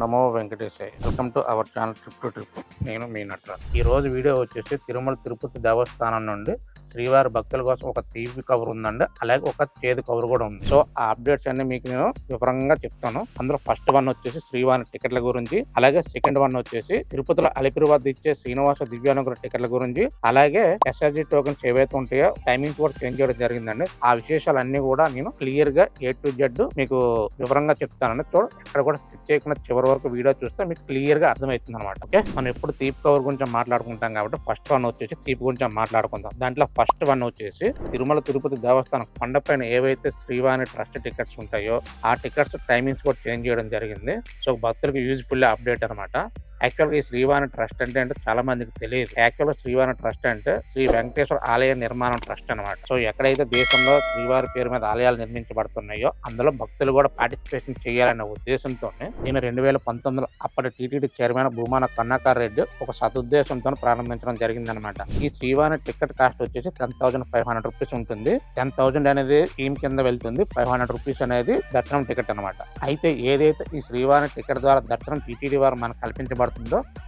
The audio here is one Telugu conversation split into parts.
Namo Venkatesaya. Welcome to our channel trip to trip. నేను మీ నట్రా ఈ రోజు వీడియో వచ్చేసి తిరుమల తిరుపతి దేవస్థానం నుండి శ్రీవారి భక్తుల కోసం ఒక తీపి కవర్ ఉందండి. అలాగే ఒక చేదు కవర్ కూడా ఉంది. సో ఆ అప్డేట్స్ అన్ని మీకు నేను వివరంగా చెప్తాను. అందులో ఫస్ట్ వన్ వచ్చేసి శ్రీవారి టికెట్ల గురించి అలాగే సెకండ్ వన్ వచ్చేసి తిరుపతిలో అలిపిరి వద్ద ఇచ్చే శ్రీనివాస దివ్యానుగ్రహ టికెట్ల గురించి అలాగే ఎస్ఆర్జీ టోకెన్స్ ఏవైతే ఉంటాయో టైమింగ్ కూడా చేంజ్ చేయడం జరిగిందండి. ఆ విశేషాలన్నీ కూడా నేను క్లియర్గా ఏ టు జెడ్ మీకు వివరంగా చెప్తానండి. చూడ ఎక్కడ కూడా స్కిప్ చేయకుండా చివరి వరకు వీడియో చూస్తే మీకు క్లియర్గా అర్థమవుతుంది అనమాట ఓకే? మనం ఎప్పుడు తీపి కవర్ గురించి మాట్లాడుకుంటాం కాబట్టి ఫస్ట్ వన్ వచ్చేసి తీపి గురించి మాట్లాడుకుందాం. దాంట్లో ఫస్ట్ వన్ వచ్చేసి తిరుమల తిరుపతి దేవస్థానం కొండపైన ఏవైతే శ్రీవాణి ట్రస్ట్ టికెట్స్ ఉంటాయో ఆ టికెట్స్ టైమింగ్స్ కూడా చేంజ్ చేయడం జరిగింది. సో భక్తులకు యూజ్ఫుల్ అప్డేట్ అనమాట యాక్చువల్గా ఈ శ్రీవాణి ట్రస్ట్ అంటే అంటే చాలా మందికి తెలియదు. యాక్చువల్గా శ్రీవాణి ట్రస్ట్ అంటే శ్రీ వెంకటేశ్వర ఆలయ నిర్మాణం ట్రస్ట్ అనమాట సో ఎక్కడైతే దేశంలో శ్రీవారి పేరు మీద ఆలయాలు నిర్మించబడుతున్నాయో అందులో భక్తులు కూడా పార్టిసిపేషన్ చేయాలనే ఉద్దేశంతో నేను రెండు వేల పంతొమ్మిదిలో అప్పటి టీటీడీ చైర్మన్ భూమాన కన్నాకర్ రెడ్డి ఒక సదుద్దేశంతో ప్రారంభించడం జరిగిందనమాట ఈ శ్రీవాణి టికెట్ కాస్ట్ వచ్చేసి ten thousand five hundred rupees ఉంటుంది. టెన్ థౌసండ్ అనేది స్కీమ్ కింద వెళ్తుంది. ఫైవ్ హండ్రెడ్ రూపీస్ అనేది దర్శనం టికెట్ అనమాట అయితే ఏదైతే ఈ శ్రీవాణి టికెట్ ద్వారా దర్శనం టీటీడీ వారు మనకు కల్పించబడుతుంది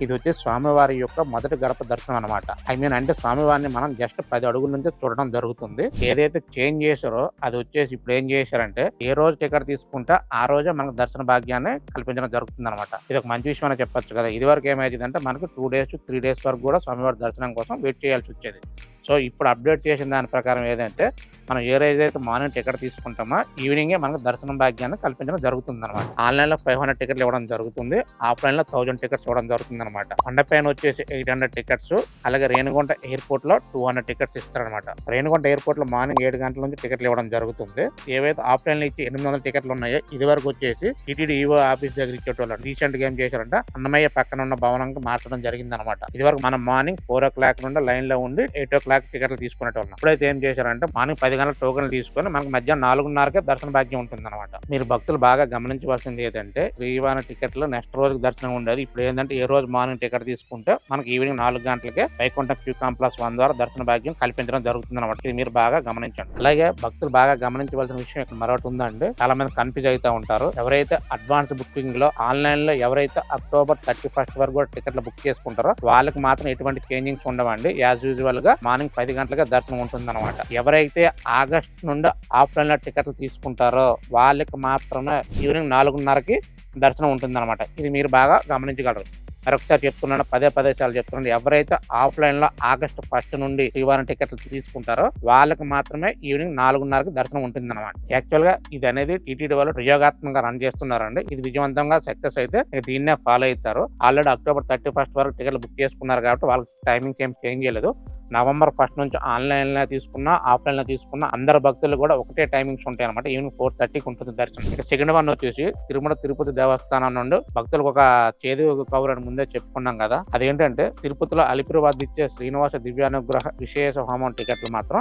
ఇది వచ్చేసి స్వామివారి యొక్క మొదటి గడప దర్శనం అనమాట ఐ మీన్ అంటే స్వామివారిని మనం జస్ట్ పది అడుగుల నుంచి చూడడం జరుగుతుంది. ఏదైతే చేంజ్ చేశారో అది వచ్చేసి ఇప్పుడు ఏం చేశారంటే ఏ రోజు టికెట్ తీసుకుంటే ఆ రోజే మనకు దర్శన భాగ్యాన్ని కల్పించడం జరుగుతుంది అనమాట ఇది ఒక మంచి విషయం అని చెప్పొచ్చు కదా. ఇది వరకు ఏమైంది అంటే మనకు టూ డేస్ త్రీ డేస్ వరకు కూడా స్వామివారి దర్శనం కోసం వెయిట్ చేయాల్సి వచ్చేది. సో ఇప్పుడు అప్డేట్ చేసిన దాని ప్రకారం ఏదంటే మనం ఏ రోజు అయితే మార్నింగ్ టికెట్ తీసుకుంటామో ఈవినింగే మనకు దర్శనం భాగ్యాన్ని కల్పించడం జరుగుతుంది అనమాట ఆన్లైన్లో ఫైవ్ హండ్రెడ్ టికెట్లు ఇవ్వడం జరుగుతుంది. ఆఫ్లైన్లో థౌసండ్ టికెట్స్ ఇవ్వడం జరుగుతుంది అనమాట కొండపైన వచ్చేసి ఎయిట్ హండ్రెడ్ టికెట్స్ అలాగే రేణుగుంట ఎయిర్పోర్ట్లో టూ హండ్రెడ్ టికెట్స్ ఇస్తారనమాట రేణుగుంట ఎయిర్పోర్ట్లో మార్నింగ్ ఏడు గంటల నుంచి టికెట్లు ఇవ్వడం జరుగుతుంది. ఏవైతే ఆఫ్లైన్లో ఇచ్చి ఎనిమిది వందల టికెట్లు ఉన్నాయో ఇది వరకు వచ్చేసి టీటీడీ ఈవో ఆఫీస్ దగ్గర ఇచ్చేటోళ్ళు రీసెంట్గా ఏం చేశారంటే అన్నమయ్య పక్కన ఉన్న భవనంకి మార్చడం జరిగింది అనమాట ఇది వరకు మనం మార్నింగ్ ఫోర్ ఓ క్లాక్ నుండి లైన్లో ఉండి ఎయిట్ ఓ క్లాక్ టికెట్లు తీసుకునేటోళ్ళం. ఇప్పుడైతే ఏం చేశారంటే మార్నింగ్ పది గంటల టోకెన్లు తీసుకొని మనకు మధ్యాహ్నం నాలుగున్నరకే దర్శన భాగ్యం ఉంటుంది అనమాట మీరు భక్తులు బాగా గమనించవలసింది ఏంటంటే శ్రీవారి టికెట్లు నెక్స్ట్ రోజుకి దర్శనం ఉండేది. ఇప్పుడు ఏంటంటే ఏ రోజు మార్నింగ్ టికెట్ తీసుకుంటే మనకి ఈవినింగ్ నాలుగు గంటలకే వైకుంఠ క్యూ కాంప్లెక్స్ వన్ ద్వారా దర్శన భాగ్యం కల్పించడం జరుగుతుంది అనమాట ఇది మీరు బాగా గమనించండి. అలాగే భక్తులు బాగా గమనించవలసిన విషయం ఇక్కడ మరొకటి ఉందండి. చాలా మంది కన్ఫ్యూజ్ అవుతా ఉంటారు. ఎవరైతే అడ్వాన్స్ బుకింగ్లో ఆన్లైన్లో ఎవరైతే అక్టోబర్ థర్టీ ఫస్ట్ వరకు కూడా టికెట్లు బుక్ చేసుకుంటారో వాళ్ళకి మాత్రం ఎటువంటి చేంజింగ్స్ ఉండవండి. యాజ్ యూజువల్గా మార్నింగ్ పది గంటలకు దర్శనం ఉంటుంది అనమాట ఎవరైతే ఆగస్ట్ నుండి ఆఫ్లైన్లో టికెట్లు తీసుకుంటారో వాళ్ళకి మాత్రమే ఈవినింగ్ నాలుగున్నరకి దర్శనం ఉంటుంది అనమాట ఇది మీరు బాగా గమనించగలరు. మరొకసారి చెప్తున్నాను పదే పదే సార్లు చెప్తున్నాను. ఎవరైతే ఆఫ్లైన్లో ఆగస్ట్ ఫస్ట్ నుండి శ్రీవారం టికెట్లు తీసుకుంటారో వాళ్ళకి మాత్రమే ఈవినింగ్ నాలుగున్నరకి దర్శనం ఉంటుంది అనమాట యాక్చువల్గా ఇది అనేది టీటీడీ వాళ్ళు ప్రయోగాత్మకంగా రన్ చేస్తున్నారండి. ఇది విజయవంతంగా సక్సెస్ అయితే దీన్నే ఫాలో అవుతారు. ఆల్రెడీ అక్టోబర్ థర్టీ ఫస్ట్ వరకు టికెట్లు బుక్ చేసుకున్నారు కాబట్టి వాళ్ళకి టైమింగ్ ఏం చేంజ్ చేయలేదు. నవంబర్ ఫస్ట్ నుంచి ఆన్లైన్లో తీసుకున్నా ఆఫ్లైన్లో తీసుకున్నా అందరు భక్తులు కూడా ఒకటే టైమింగ్స్ ఉంటాయి అనమాట ఈవినింగ్ ఫోర్ థర్టీకి ఉంటుంది దర్శనం. ఇక సెకండ్ వన్ వచ్చేసి తిరుమల తిరుపతి దేవస్థానం నుండి భక్తులకు ఒక చేదు కవర్ అని ముందే చెప్పుకున్నాం కదా. అదేంటంటే తిరుపతిలో అలిపిరి వాదిచ్చే ఇచ్చే శ్రీనివాస దివ్యానుగ్రహ విశేష హోమం టికెట్లు మాత్రం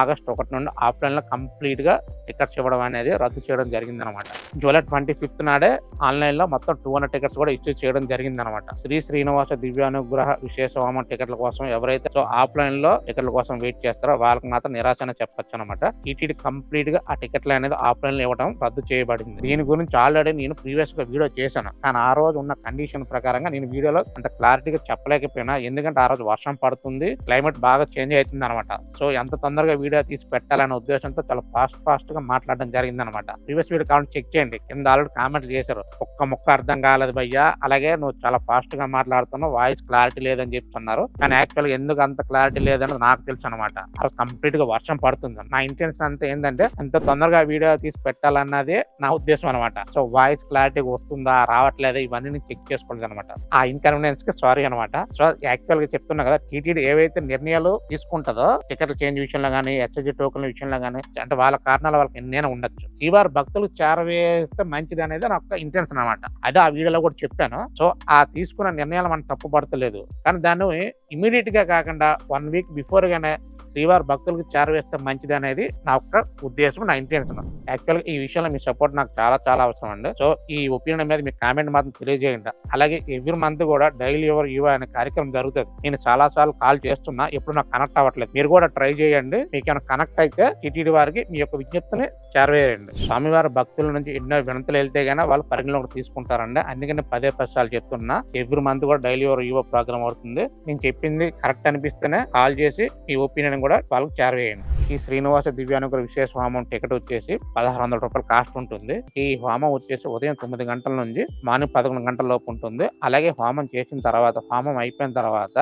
ఆగస్ట్ ఒకటి నుండి ఆఫ్లైన్లో లో కంప్లీట్గా టికెట్స్ ఇవ్వడం అనేది రద్దు చేయడం జరిగింది అనమాట జూలై ట్వంటీ ఫిఫ్త్ నాడే ఆన్లైన్లో మొత్తం టూ హండ్రెడ్ టికెట్స్ కూడా ఇష్యూ చేయడం జరిగింది అనమాట శ్రీ శ్రీనివాస దివ్యానుగ్రహ విశేష హోమం టికెట్ల కోసం ఎవరైతే సో ఆఫ్లైన్లో టికెట్ల కోసం వెయిట్ చేస్తారో వాళ్ళకి మాత్రం నిరాశన చెప్పొచ్చు అనమాట టీటీడీ కంప్లీట్గా ఆ టికెట్లు అనేది ఆఫ్లైన్లో ఇవ్వడం రద్దు చేయబడింది. దీని గురించి ఆల్రెడీ నేను ప్రీవియస్గా వీడియో చేశాను. కానీ ఆ రోజు ఉన్న కండిషన్ ప్రకారంగా నేను వీడియోలో అంత క్లారిటీగా చెప్పలేకపోయినా. ఎందుకంటే ఆ రోజు వర్షం పడుతుంది క్లైమేట్ బాగా చేంజ్ అవుతుంది అనమాట సో ఎంత తొందరగా వీడియో తీసి పెట్టాలనే ఉద్దేశంతో చాలా ఫాస్ట్ ఫాస్ట్గా మాట్లాడడం జరిగింది అనమాట ప్రీవియస్ వీడియో కావాలని చెక్ చేయండి. కింద ఆల్రెడీ కామెంట్ చేశారు. ఒక్క ముక్క అర్థం కాలేదు భయ్యా. అలాగే నువ్వు చాలా ఫాస్ట్గా మాట్లాడుతున్నావు. వాయిస్ క్లారిటీ లేదని చెప్తున్నారు కానీ యాక్చువల్గా ఎందుకు అంత క్లారిటీ లేదని నాకు తెలుసు అనమాట అసలు కంప్లీట్గా వర్షం పడుతుంది. నా ఇంటెన్షన్ అంతా ఏంటంటే ఎంత తొందరగా వీడియో తీసి పెట్టాలన్నదే నా ఉద్దేశం అనమాట సో వాయిస్ క్లారిటీ వస్తుందా రావట్లేదా ఇవన్నీ నేను చెక్ చేసుకోలేదు అనమాట ఆ ఇన్కన్వీనియన్స్కి సారీ అనమాట సో యాక్చువల్గా చెప్తున్నా కదా టీటీడీ ఏవైతే నిర్ణయాలు తీసుకుంటుందో టికెట్ల చేంజ్ విషయంలో కానీ హెచ్ఎస్జి టోకన్ల విషయంలో కానీ అంటే వాళ్ళ కారణాల వాళ్ళకి ఎన్నైనా ఉండొచ్చు. శ్రీవారి భక్తులు చేరవేస్తే మంచిది అనేది నా యొక్క ఇంటెన్షన్ అనమాట అదే ఆ వీడియోలో కూడా చెప్పాను. సో ఆ తీసుకున్న నిర్ణయాలు మనం తప్పు పడతలేదు కానీ దాన్ని ఇమీడియట్గా కాకుండా వన్ వీక్ బిఫోర్ గానే శ్రీవారి భక్తులకు చేరవేస్తే మంచిది అనేది నా యొక్క ఉద్దేశం నా ఇంటెన్షన్ యాక్చువల్గా ఈ విషయంలో మీ సపోర్ట్ నాకు చాలా చాలా అవసరం అండి. సో ఈ ఒపీనియన్ మీద మీ కామెంట్ మాత్రం తెలియజేయండి. అలాగే ఎవ్రీ మంత్ కూడా డైలీ యువర్ యువ అనే కార్యక్రమం జరుగుతుంది. నేను చాలా సార్లు కాల్ చేస్తున్నా ఎప్పుడు నాకు కనెక్ట్ అవ్వట్లేదు. మీరు కూడా ట్రై చేయండి. మీకు ఏమైనా కనెక్ట్ అయితే టీటీడీ వారికి మీ యొక్క విజ్ఞప్తిని చేరవేయండి. స్వామివారి భక్తుల నుంచి ఎన్నో వినతులు వెళ్తే గానీ వాళ్ళు పరిగణలోకి తీసుకుంటారండి. అందుకని పదే పదాలు చెప్తున్నా ఎవ్రీ మంత్ కూడా డైలీ యువర్ యువ ప్రోగ్రామ్ అవుతుంది. నేను చెప్పింది కరెక్ట్ అనిపిస్తేనే కాల్ చేసి మీ ఒపీనియన్ కూడా వాళ్ళకి చేరవేయండి ఈ శ్రీనివాస దివ్యానుగ్ర విశేష హోమం టికెట్ వచ్చేసి పదహారు వందల రూపాయలు కాస్ట్ ఉంటుంది. ఈ హోమం వచ్చేసి ఉదయం తొమ్మిది గంటల నుంచి మార్నింగ్ పదకొండు గంటల లోపు ఉంటుంది. అలాగే హోమం చేసిన తర్వాత హోమం అయిపోయిన తర్వాత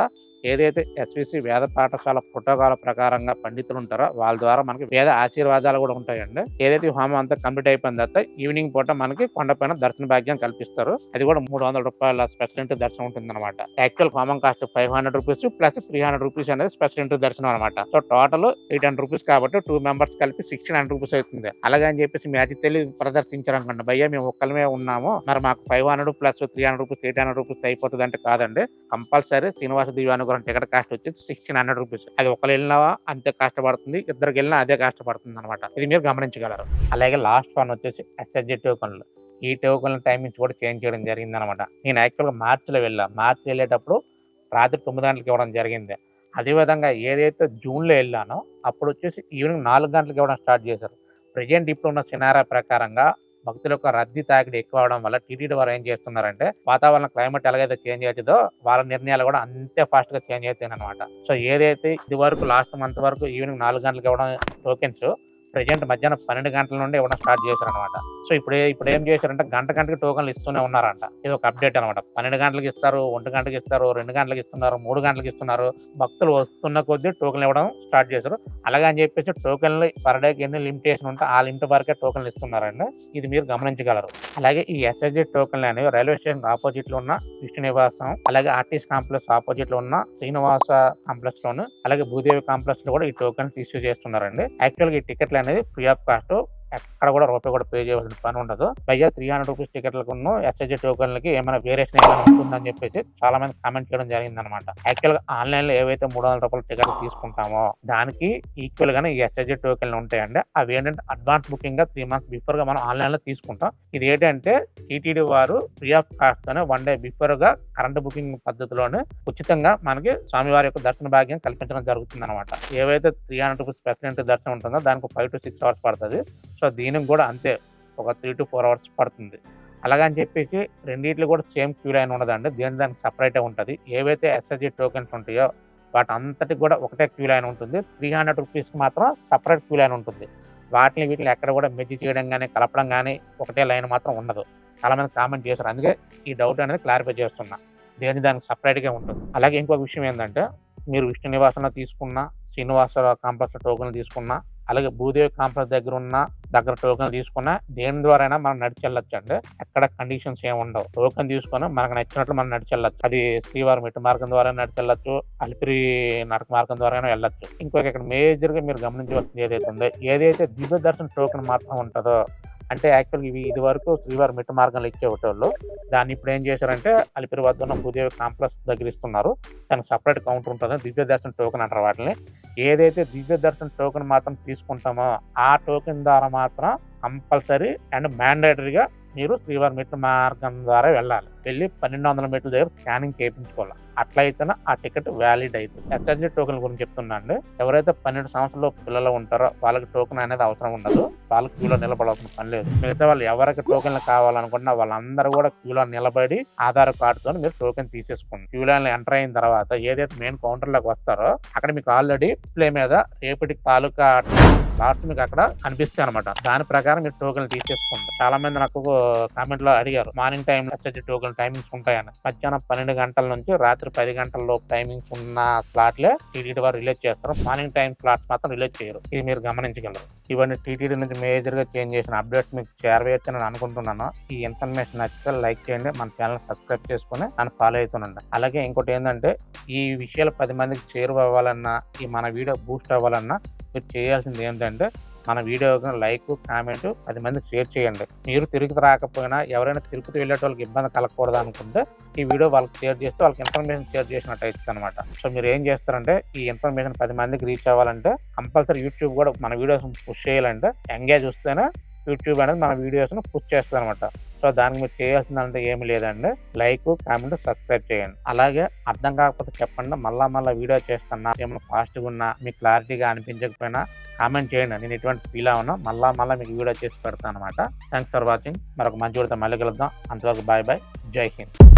ఏదైతే ఎస్విసి వేద పాఠశాల ప్రోటోకాల్ ప్రకారంగా పండితులు ఉంటారో వాళ్ళ ద్వారా మనకి వేద ఆశీర్వాదాలు కూడా ఉంటాయండి. ఏదైతే హోమం అంతా కంప్లీట్ అయిపోయిన తర్వాత ఈవినింగ్ పూట మనకి కొండపైన దర్శన భాగ్యం కల్పిస్తారు. అది కూడా మూడు వందల రూపాయల స్పెషల్ ఎంట్రీ దర్శనం ఉంటుంది అనమాట యాక్చువల్ హోమం cost five hundred rupees plus three hundred rupees అనేది స్పెషల్ ఎంట్రీ దర్శనం అనమాట so total eight hundred rupees కాబట్టి టూ మెంబర్స్ కలిపి సిక్స్టీన్ హండ్రెడ్ రూపీస్ అవుతుంది. అలాగే అని చెప్పేసి మీ అతిథి ప్రదర్శించారనుకోండి భయ్య మేము ఒక్కలమే ఉన్నాము. మరి మాకు five hundred plus three hundred rupees eight hundred rupees అయిపోతుంది అంటే కాదండి. కంపల్సరీ శ్రీనివాస దివ్యానుగ్రహం టికెట్ కాస్ట్ వచ్చి సిక్స్టీన్ హండ్రెడ్ రూపీస్ అది ఒకరు వెళ్ళినా అంతే కష్టపడుతుంది ఇద్దరికి వెళ్ళినా అదే కష్టపడుతుంది అనమాట ఇది మీరు గమనించగలరు. అలాగే లాస్ట్ వన్ వచ్చేసి ఎస్ఎస్జి టోకన్లు ఈ టోకన్ల టైమింగ్స్ కూడా చేంజ్ చేయడం జరిగింది అనమాట నేను యాక్చువల్గా మార్చిలో వెళ్ళా. మార్చి వెళ్ళేటప్పుడు రాత్రి తొమ్మిది గంటలకు ఇవ్వడం జరిగింది. అదేవిధంగా ఏదైతే జూన్లో వెళ్ళానో అప్పుడు వచ్చేసి ఈవినింగ్ నాలుగు గంటలకు ఇవ్వడం స్టార్ట్ చేశారు. ప్రజెంట్ ఇప్పుడు ఉన్న సినారా ప్రకారంగా భక్తుల యొక్క రద్దీ తాకిడి ఎక్కువ అవడం వల్ల టీటీడీ వారు ఏం చేస్తున్నారంటే వాతావరణ క్లైమేట్ ఎలాగైతే చేంజ్ అవుతుందో వాళ్ళ నిర్ణయాలు కూడా అంతే ఫాస్ట్గా చేంజ్ అవుతాయి అనమాట సో ఏదైతే ఇది వరకు లాస్ట్ మంత్ వరకు ఈవినింగ్ నాలుగు గంటలకు ఇవ్వడం టోకెన్స్ ప్రజెంట్ మధ్యాహ్నం పన్నెండు గంటల నుండి ఇవ్వడం స్టార్ట్ చేశారు అనమాట సో ఇప్పుడు ఇప్పుడు ఏం చేశారంటే గంట గంటకి టోకన్లు ఇస్తూనే ఉన్నారంట. ఇది ఒక అప్డేట్ అనమాట. పన్నెండు గంటలకు ఇస్తారు ఒంటి గంటకి ఇస్తారు రెండు గంటలకు ఇస్తున్నారు మూడు గంటలకు ఇస్తున్నారు. భక్తులు వస్తున్న కొద్దీ టోకన్లు ఇవ్వడం స్టార్ట్ చేశారు. అలాగే అని చెప్పేసి టోకన్లు పర్ డేకి ఎన్ని లిమిటేషన్ ఉంటే ఆ లిమిట్ వరకే టోకన్లు ఇస్తున్నారండి. ఇది మీరు గమనించగలరు. అలాగే ఈ ఎస్ఎస్జి టోకన్లు అనేవి రైల్వే స్టేషన్ ఆపోజిట్లో ఉన్న విష్ణు నివాసం అలాగే ఆర్టీస్ కాంప్లెక్స్ ఆపోజిట్లో ఉన్న శ్రీనివాస కాంప్లెక్స్ లోను అలాగే భూదేవి కాంప్లెక్స్లో కూడా ఈ టోకన్స్ ఇష్యూ చేస్తున్నారండి. యాక్చువల్గా ఈ టికెట్లు అనేది ఫ్రీ ఆఫ్ కాస్ట్ ఎక్కడ కూడా రూపాయి కూడా పే చేయవలసిన పని ఉండదు. పైగా త్రీ హండ్రెడ్ రూపీస్ టికెట్లకు ఎస్ఐజి టోకన్లకి ఏమైనా వేరియేషన్ ఏమైనా ఉంటుందని చెప్పేసి చాలా మంది కామెంట్ చేయడం జరిగింది అనమాట యాక్చువల్గా ఆన్లైన్లో ఏవైతే మూడు వందల రూపాయల టికెట్లు తీసుకుంటామో దానికి ఈక్వల్ గానే ఈ ఎస్ఎస్జి టోకెన్లు ఉంటాయండి. అవి ఏంటంటే అడ్వాన్స్ బుకింగ్గా త్రీ మంత్స్ బిఫోర్గా మనం ఆన్లైన్లో తీసుకుంటాం. ఇది ఏంటంటే టీటీడీ వారు ఫ్రీ ఆఫ్ కాస్ట్ తోనే వన్ డే బిఫోర్గా కరెంట్ బుకింగ్ పద్ధతిలోనే ఉచితంగా మనకి స్వామివారి యొక్క దర్శన భాగ్యం కల్పించడం జరుగుతుంది అనమాట ఏవైతే త్రీ హండ్రెడ్ రూపీస్ స్పెషల్ దర్శనం ఉంటుందో దానికి ఫైవ్ టు సిక్స్ అవర్స్ పడుతుంది. సో దీనికి కూడా అంతే. ఒక త్రీ టు ఫోర్ అవర్స్ పడుతుంది. అలాగని చెప్పేసి రెండింటిలో కూడా సేమ్ క్యూ లైన్ ఉండదండి దీని దానికి సపరేటే ఉంటుంది. ఏవైతే ఎస్ఎస్జి టోకెన్స్ ఉంటాయో వాటి అంతటికి కూడా ఒకటే క్యూ లైన్ ఉంటుంది. త్రీ హండ్రెడ్ రూపీస్కి మాత్రం సపరేట్ క్యూ లైన్ ఉంటుంది. వాటిని వీటిని ఎక్కడ కూడా మెజ్జి చేయడం కానీ కలపడం కానీ ఒకటే లైన్ మాత్రం ఉండదు. చాలామంది కామెంట్ చేశారు. అందుకే ఈ డౌట్ అనేది క్లారిఫై చేస్తున్నా. దేని దానికి సపరేట్గా ఉంటుంది. అలాగే ఇంకొక విషయం ఏంటంటే మీరు విష్ణు నివాసంలో తీసుకున్న శ్రీనివాస కాంప్లెక్స్ టోకెన్ తీసుకున్నా అలాగే భూదేవి కాంప్లెక్స్ దగ్గర ఉన్న దగ్గర టోకెన్ తీసుకున్నా దేని ద్వారా అయినా మనం నడిచి వెళ్ళొచ్చు అండి ఎక్కడ కండిషన్స్ ఏమి ఉండవు. టోకెన్ తీసుకొని మనకు నచ్చినట్లు మనం నడిచి వెళ్ళొచ్చు అది శ్రీవారం ఇటు మార్గం ద్వారా నడిచి వెళ్ళొచ్చు అలిపిరి నడక మార్గం ద్వారా వెళ్ళొచ్చు. ఇంకొక ఇక్కడ మేజర్గా మీరు గమనించవలసింది ఏదైతే ఉందో ఏదైతే దివ్య దర్శన టోకెన్ మాత్రం ఉంటుందో అంటే యాక్చువల్గా ఇవి ఇది వరకు శ్రీవారి మిట్ట మార్గంలో ఇచ్చేవాళ్ళు దాన్ని ఇప్పుడు ఏం చేశారంటే అలిపిరి వద్ద ఉన్న భూదేవి కాంప్లెక్స్ దగ్గర ఇస్తున్నారు. దానికి సపరేట్ కౌంటర్ ఉంటుంది దివ్య దర్శన టోకెన్ అంటారు వాటిని. ఏదైతే దివ్య దర్శన టోకెన్ మాత్రం తీసుకుంటామో ఆ టోకెన్ ద్వారా మాత్రం కంపల్సరీ అండ్ మ్యాండేటరీగా మీరు శ్రీవారి మెట్ల మార్గం ద్వారా వెళ్ళాలి. వెళ్ళి పన్నెండు వందల మీటర్ల దగ్గర స్కానింగ్ చేయించుకోవాలి. అట్లయితేనే ఆ టికెట్ వ్యాలిడ్ అవుతుంది. ఎస్ఎన్జి టోకెన్ గురించి చెప్తున్నాండి. ఎవరైతే పన్నెండు సంవత్సరాలు పిల్లలు ఉంటారో వాళ్ళకి టోకెన్ అనేది అవసరం ఉండదు. వాళ్ళకి క్యూలో నిలబడాల్సిన పని లేదు. మిగతా వాళ్ళు ఎవరికి టోకెన్లు కావాలనుకున్నా వాళ్ళందరూ కూడా క్యూలో నిలబడి ఆధార్ కార్డుతో మీరు టోకెన్ తీసేసుకోండి. క్యూ లైన్ ఎంటర్ అయిన తర్వాత ఏదైతే మెయిన్ కౌంటర్లోకి వస్తారో అక్కడ మీకు ఆల్రెడీ డిస్ప్లే మీద రేపటి తాలూకా లాస్ట్ మీకు అక్కడ కనిపిస్తాయి అనమాట దాని ప్రకారం మీరు టోకెన్ తీసేసుకుంటారు చాలా మంది నాకు కామెంట్లో అడిగారు మార్నింగ్ టైం వచ్చే టోకెన్ టైమింగ్స్ ఉంటాయని. మధ్యాహ్నం పన్నెండు గంటల నుంచి రాత్రి పది గంటల లోపు టైమింగ్స్ ఉన్న స్లాట్లే టీటీడీ వారు రిలీజ్ చేస్తారు. మార్నింగ్ టైం స్లాట్స్ మాత్రం రిలీజ్ చేయరు. ఇది మీరు గమనించగలరు. ఇవన్నీ టీటీడీ నుంచి మేజర్గా చేంజ్ చేసిన అప్డేట్స్ మీకు చేరవేయచ్చు నేను అనుకుంటున్నాను. ఈ ఇన్ఫర్మేషన్ నచ్చితే లైక్ చేయండి మన ఛానల్ సబ్స్క్రైబ్ చేసుకుని నన్ను ఫాలో అవుతుండండి. అలాగే ఇంకోటి ఏంటంటే ఈ విషయాలు పది మందికి చేరువ అవ్వాలన్నా ఈ మన వీడియో బూస్ట్ అవ్వాలన్నా మీరు చేయాల్సింది ఏంటంటే మన వీడియోకి లైక్ కామెంట్ పది మందికి షేర్ చేయండి. మీరు తిరుపతి రాకపోయినా ఎవరైనా తిరుపతి వెళ్ళేటోళ్ళకి ఇబ్బంది కలగకూడదు అనుకుంటే ఈ వీడియో వాళ్ళకి షేర్ చేస్తే వాళ్ళకి ఇన్ఫర్మేషన్ షేర్ చేసినట్టు అవుతుంది అనమాట సో మీరు ఏం చేస్తారంటే ఈ ఇన్ఫర్మేషన్ పది మందికి రీచ్ అవ్వాలంటే కంపల్సరీ యూట్యూబ్ కూడా మన వీడియోస్ పుష్ చేయాలంటే ఎంగేజ్ వస్తేనే యూట్యూబ్ అనేది మన వీడియోస్ను పుష్ చేస్తుంది అనమాట సో దానికి మీరు చేయాల్సిందంటే ఏమి లేదండి. లైక్ కామెంట్ సబ్స్క్రైబ్ చేయండి. అలాగే అర్థం కాకపోతే చెప్పండి. మళ్ళా మళ్ళీ వీడియో చేస్తున్నా ఏమైనా ఫాస్ట్గా ఉన్నా మీకు క్లారిటీగా అనిపించకపోయినా కామెంట్ చేయండి. నేను ఎటువంటి ఫీల్ అవునా మళ్ళా మళ్ళీ మీకు వీడియో చేసి పెడతాను అనమాట థ్యాంక్స్ ఫర్ వాచింగ్ మరొక మంచి వీడితో మళ్ళీ కలుద్దాం. అంతవరకు బాయ్ బాయ్ జై హింద్.